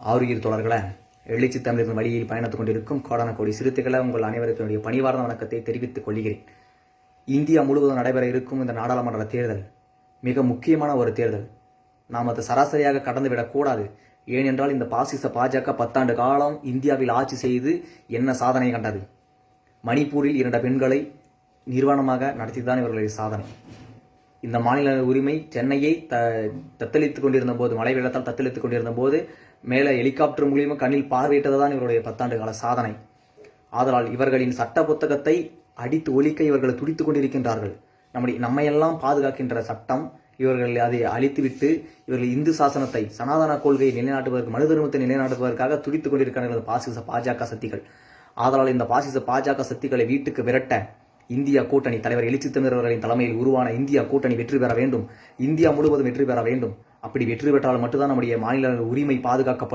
ஆறுயிர் தொடர்களை எழுச்சி தமிழர்கள் வழியில் பயணித்துக் கொண்டிருக்கும் கோடான கோடி சிறுத்தைகளை உங்கள் அனைவருக்கும் என்னுடைய பணிவார்ந்த வணக்கத்தை தெரிவித்துக் கொள்கிறேன். இந்தியா முழுவதும் நடைபெற இருக்கும் இந்த நாடாளுமன்ற தேர்தல் மிக முக்கியமான ஒரு தேர்தல். நாம் அதை சராசரியாக கடந்து விடக்கூடாது ஏனென்றால் இந்த பாசிச பாஜக பத்தாண்டு காலம் இந்தியாவில் ஆட்சி செய்து என்ன சாதனை கண்டது? மணிப்பூரில் இரண்டு பெண்களை நிர்வாணமாக நடத்திதான் இவர்களுடைய சாதனை. இந்த மாநில உரிமை சென்னையை த தத்தளித்துக் கொண்டிருந்த போது மழை வெள்ளத்தால் தத்தளித்துக் கொண்டிருந்த போது மேலே ஹெலிகாப்டர் மூலியமாக கண்ணில் பார்வையிட்டதுதான் இவருடைய பத்தாண்டு கால சாதனை. ஆதலால் இவர்களின் சட்ட புத்தகத்தை அடித்து ஒழிக்க இவர்கள் துடித்துக் கொண்டிருக்கின்றார்கள். நம்முடைய நம்மையெல்லாம் பாதுகாக்கின்ற சட்டம் இவர்கள் அதை அழித்துவிட்டு இவர்கள் இந்து சாசனத்தை சனாதன கொள்கையை நிலைநாட்டுவதற்கு மனு தர்மத்தை நிலைநாட்டுவதற்காக துடித்துக் கொண்டிருக்கிறார்கள் பாசிச பாஜக சக்திகள். ஆதலால் இந்த பாசிச பாஜக சக்திகளை வீட்டுக்கு விரட்ட இந்தியா கூட்டணி தலைவர் எழுச்சி தமிழர்களின் தலைமையில் உருவான இந்தியா கூட்டணி வெற்றி பெற வேண்டும். இந்தியா முழுவதும் வெற்றி பெற வேண்டும். அப்படி வெற்றி பெற்றால் மட்டும்தான் நம்முடைய மாநில உரிமை பாதுகாக்கப்படும்.